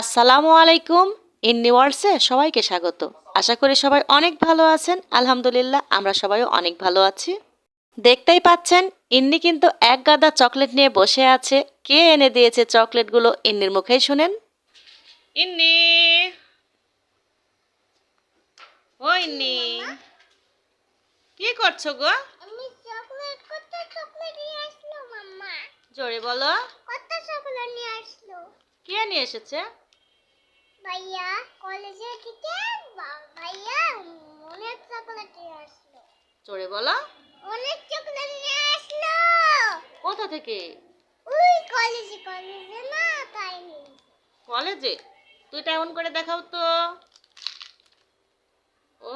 আসসালামু আলাইকুম ইন্নি ওয়ার্ডসে সবাইকে স্বাগত। আশা করি সবাই অনেক ভালো আছেন। আলহামদুলিল্লাহ আমরা সবাইও অনেক ভালো আছি। দেখতেই পাচ্ছেন ইন্নি কিন্তু এক গাদা চকলেট নিয়ে বসে আছে। কে এনে দিয়েছে চকলেটগুলো ইন্নির মুখেই শুনেন। ইন্নি! ও ইন্নি! কি করছ গো? আমি চকলেট কত চকলেট নিয়ে আসলো মাম্মা? জোরে বলো। কত চকলেট নিয়ে আসলো? কে নিয়ে এসেছে? ভাইয়া কলেজে থেকে ভাইয়া অনেক চকলেট নিয়ে আসলো। জোরে বলো। অনেক চকলেট নিয়ে আসলো। কোথা থেকে? ওই কলেজে কলেজে না তাই কলেজে? তুই এমন করে দেখাও তো। ও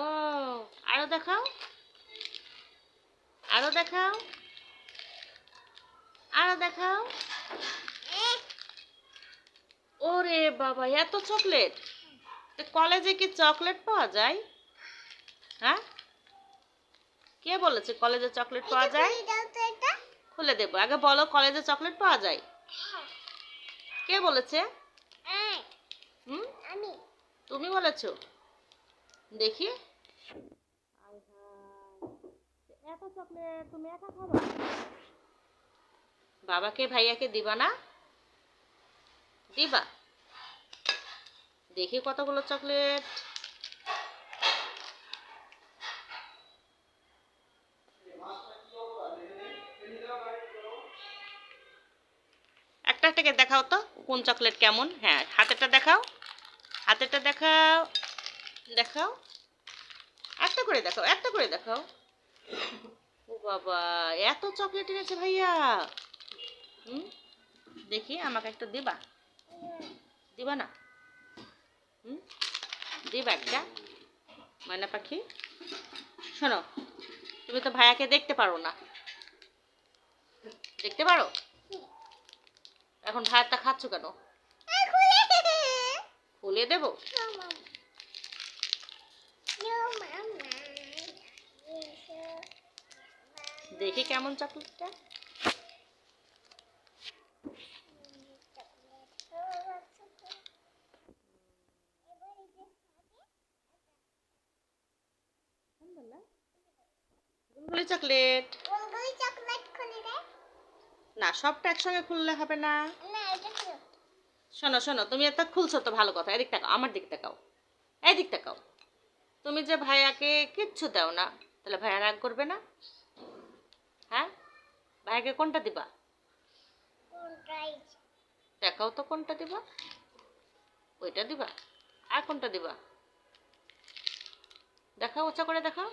আরও দেখাও। আরও দেখাও। আরও দেখাও। ওরে বাবা এত চকলেট তো কলেজে কি চকলেট পাওয়া যায়? হ্যাঁ? কে বলেছে কলেজে চকলেট পাওয়া যায়? খুলে দেবো। আগে বলো কলেজে চকলেট পাওয়া যায়? কে বলেছে? হুম? আমি। তুমি বলেছ? দেখি। এত চকলেট তুমি একা খাবা? বাবাকে ভাইয়াকে দিবা না? দিবা? দেখি কতগুলো চকলেট। একটা থেকে দেখাও তো, কোন চকলেট কেমন। হ্যাঁ হাতেরটা দেখাও। হাতেরটা দেখাও। দেখাও। একটা করে দেখাও, একটা করে দেখাও। ও বাবা, এত চকলেট এনেছে ভাইয়া। হুম, দেখি আমাকে একটা দিবা। দিবা না? হুম? দিবা একটা। ময়না পাখি। শোনো, তুমি তো ভাইয়াকে দেখতে পারো না। দেখতে পারো? এখন ভাইয়ারটা খাচ্ছ কেন? খুলে দেবো? দেখি কেমন চকলেটটা গুলগুলি চকলেট। গোলগুলি চকলেট খুলে দে। না সবটা একসঙ্গে খুললে হবে না। এটা শোনো শোনো তুমি একটা খুলছো তো ভালো কথা এদিক তাকাও আমার দিক তাকাও এই দিক তাকাও। তুমি যে ভাইয়াকে কিচ্ছু দাও না তাহলে ভাইয়া রাগ করবে না? হ্যাঁ? ভাইয়াকে কোনটা দিবা? দেখাও তো কোনটা দিবা। ওইটা দিবা আর কোনটা দিবা? দেখাও, উঁচা করে দেখাও।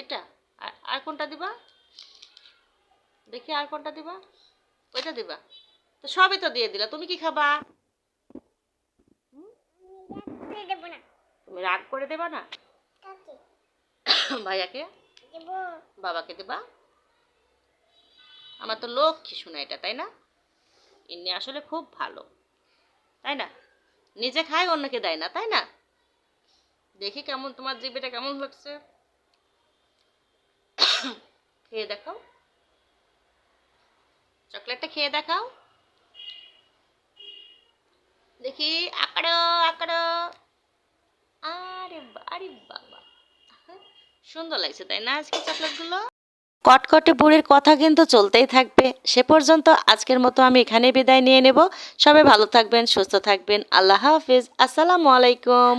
এটা, আর আর কোনটা দিবা? দেখি আর কোনটা দিবা? ওইটা দিবা। তো সবই তো দিয়ে দিলা। তুমি কি খাবা? তুমি রাগ করে দেবা না? ভাইয়াকে? বাবাকে দেবা? আমার তো লক্ষ্মী শোনা এটা, তাই না? এমনি আসলে খুব ভালো। তাই না? নিজে খায়, অন্যকে দেয় না, তাই না? দেখি কেমন, তোমার জিভেটা কেমন লাগছে খেয়ে দেখাও। চকলেটটা খেয়ে দেখাও। দেখি, আকারো আকারো। আরে আরে বাবা। সুন্দর লাগছে, তাই না আজকে চকলেটগুলো? কটকটে বুড়ির কথা কিন্তু চলতেই থাকবে। সে পর্যন্ত আজকের মতো আমি এখানে বিদায় নিয়ে নেব। সবাই ভালো থাকবেন, সুস্থ থাকবেন। আল্লাহ হাফিজ। আসসালামু আলাইকুম।